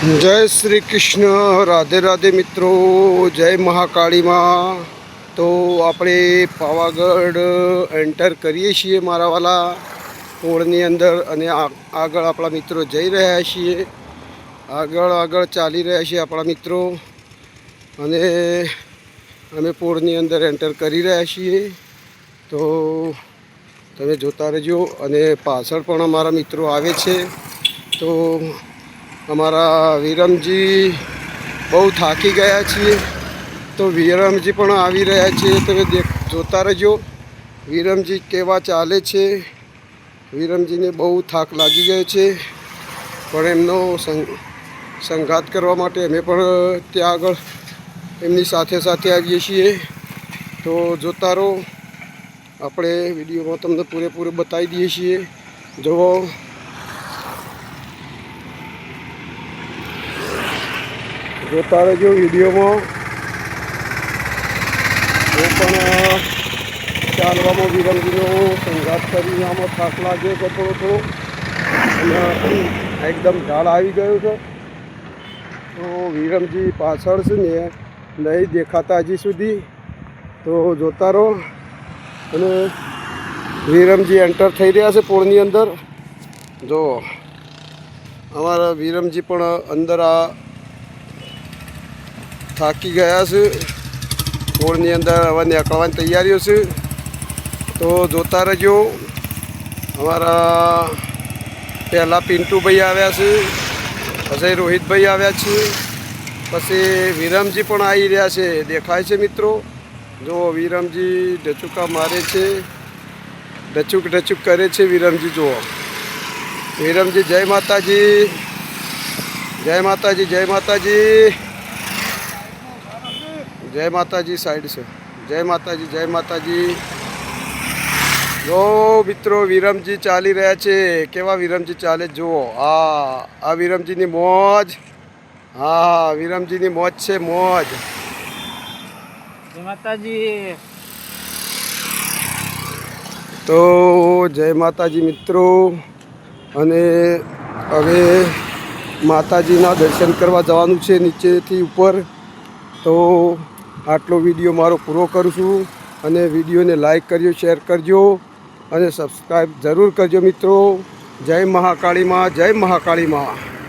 જય શ્રી કૃષ્ણ, રાધે રાધે મિત્રો, જય મહાકાળીમાં. તો આપણે પાવાગઢ એન્ટર કરીએ છીએ મારા વાલા પોળની અંદર અને આગળ આપણા મિત્રો જઈ રહ્યા છીએ. આગળ આગળ ચાલી રહ્યા છીએ આપણા મિત્રો. અને અમે પોળની અંદર એન્ટર કરી રહ્યા છીએ. તો તમે જોતા રહેજો અને પાછળ પણ અમારા મિત્રો આવે છે. તો અમારા વિરમજી બહુ થાકી ગયા છીએ. તો વિરમજી પણ આવી રહ્યા છે. તમે દેખ, જોતા રહેજો. વિરમજી કેવા ચાલે છે. વિરમજીને બહુ થાક લાગી ગયો છે. પણ એમનો સંઘાત કરવા માટે અમે પણ ત્યાં આગળ એમની સાથે સાથે આવીએ છીએ. તો જોતા રહો. આપણે વિડીયોમાં તમને પૂરેપૂરું બતાવી દઈએ છીએ. જુઓ. જોતા રહેજો વિડીયોમાં હું પણ ચાલવામાં વિરમજીનો સંઘાત કરી આમાં થાક લાગ્યો છે થોડો થોડો. અને એકદમ ઢાળ આવી ગયો છે. તો વિરમજી પાછળ છે ને, નહીં દેખાતા હજી સુધી. તો જોતા રહો અને વિરમજી એન્ટર થઈ રહ્યા છે પૂળની અંદર. જો, અમારા વિરમજી પણ અંદર આ થાકી ગયા છે. પોળની અંદર હવે નીકળવાની તૈયારીઓ છે. તો જોતા રહેજો. અમારા પહેલાં પિન્ટુભાઈ આવ્યા છે. પછી રોહિતભાઈ આવ્યા છે. પછી વિરમજી પણ આવી રહ્યા છે. દેખાય છે મિત્રો? જો વિરમજી ઢચુકા મારે છે. ઢચુક ઢચુક કરે છે વિરમજી, જુઓ. વિરમજી, જય માતાજી. જય માતાજી જય માતાજી. જય માતાજી સાઈડ છે. જય માતાજી જય માતાજી. જો મિત્રો વિરમજી ચાલી રહ્યા છે. કેવા વિરમજી ચાલે જુઓ હા આ વિરમજીની મોજ. હા વિરમજીની મોજ છે મોજ. જય માતાજી. તો જય માતાજી મિત્રો. અને હવે માતાજીના દર્શન કરવા જવાનું છે નીચેથી ઉપર. તો આટલો વીડિયો મારો પૂરો કરું છું અને વિડીયોને લાઈક કરજો, શેર કરજો અને સબસ્ક્રાઈબ જરૂર કરજો મિત્રો. જય મહાકાળીમાં જય મહાકાળીમાં